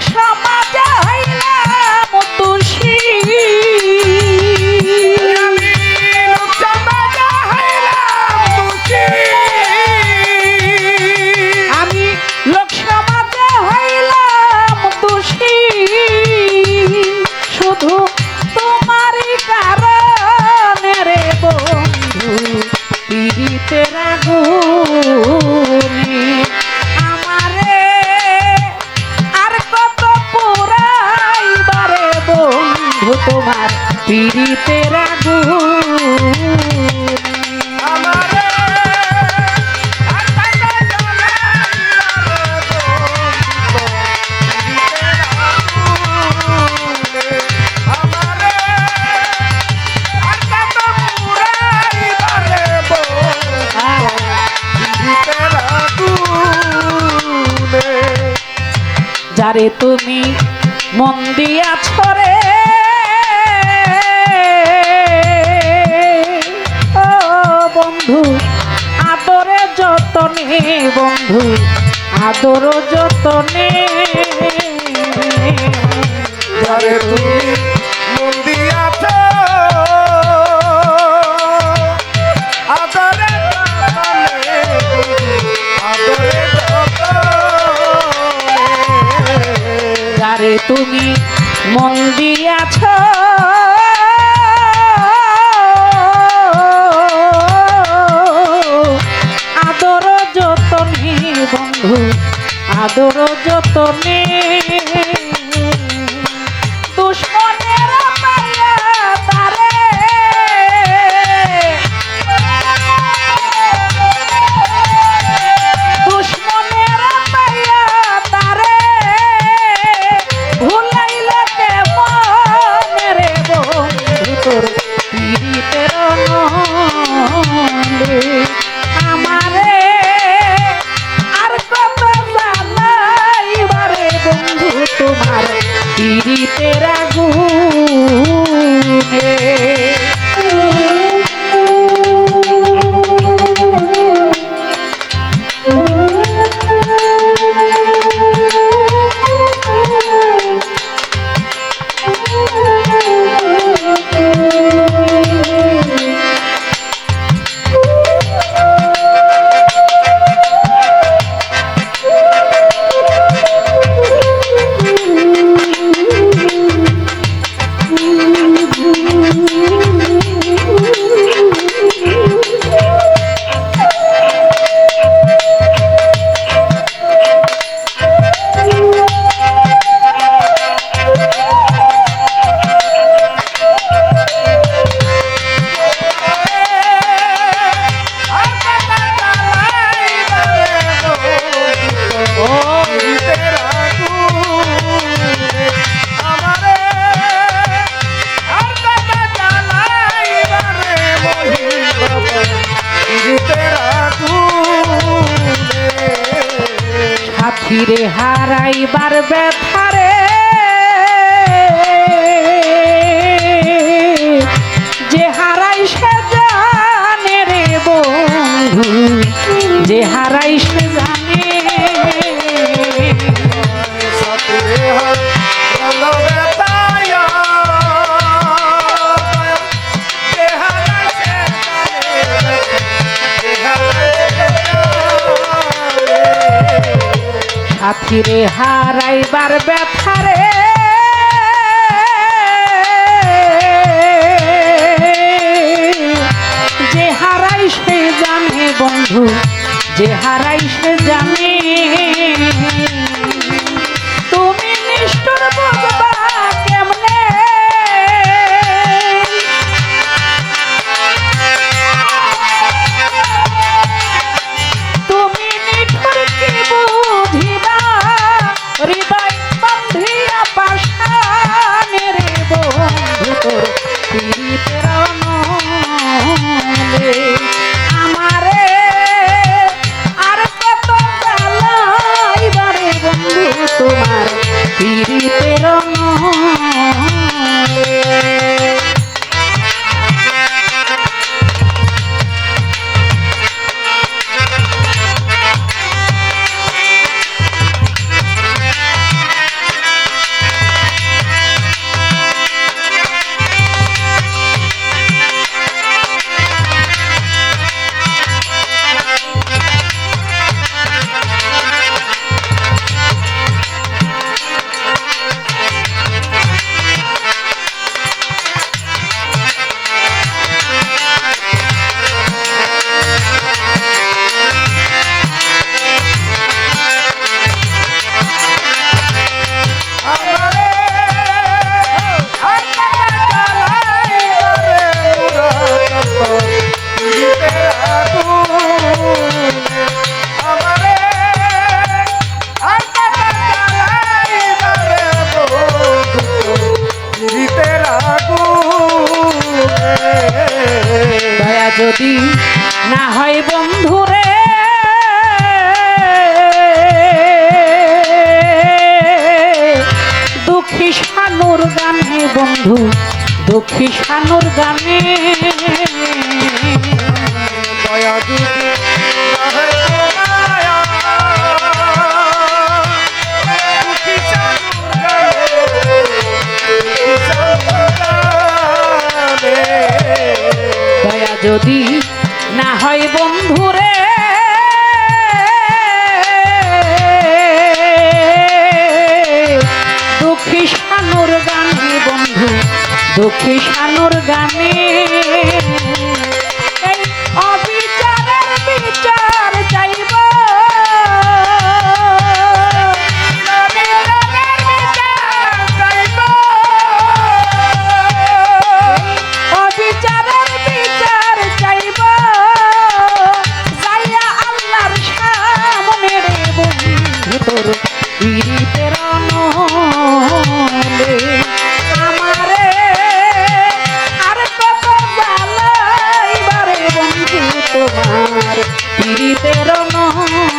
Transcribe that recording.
come আরে তুমি মন দিয়া ছড়ে ও বন্ধু আদরে যতনে বন্ধু আদর যতনে। তুমি আমারে তুমি মন দিয়াছ। আদর যতনে বন্ধু আদর যতনে রে হারাইবার ব্যথা। কিরে হারাই বার ব্যাপারে যে হারাই সে জানে বন্ধু যে হারাই সে জানে। திரு பெறணும் যদি না হয় বন্ধুরে দুঃখী সানুর গানে বন্ধু দুঃখী সানুর গানে যদি না হয় বন্ধুরে দুঃখী সানুর গানে বন্ধু দুঃখী সানুর গানে তোমার পীড়িতের নয়।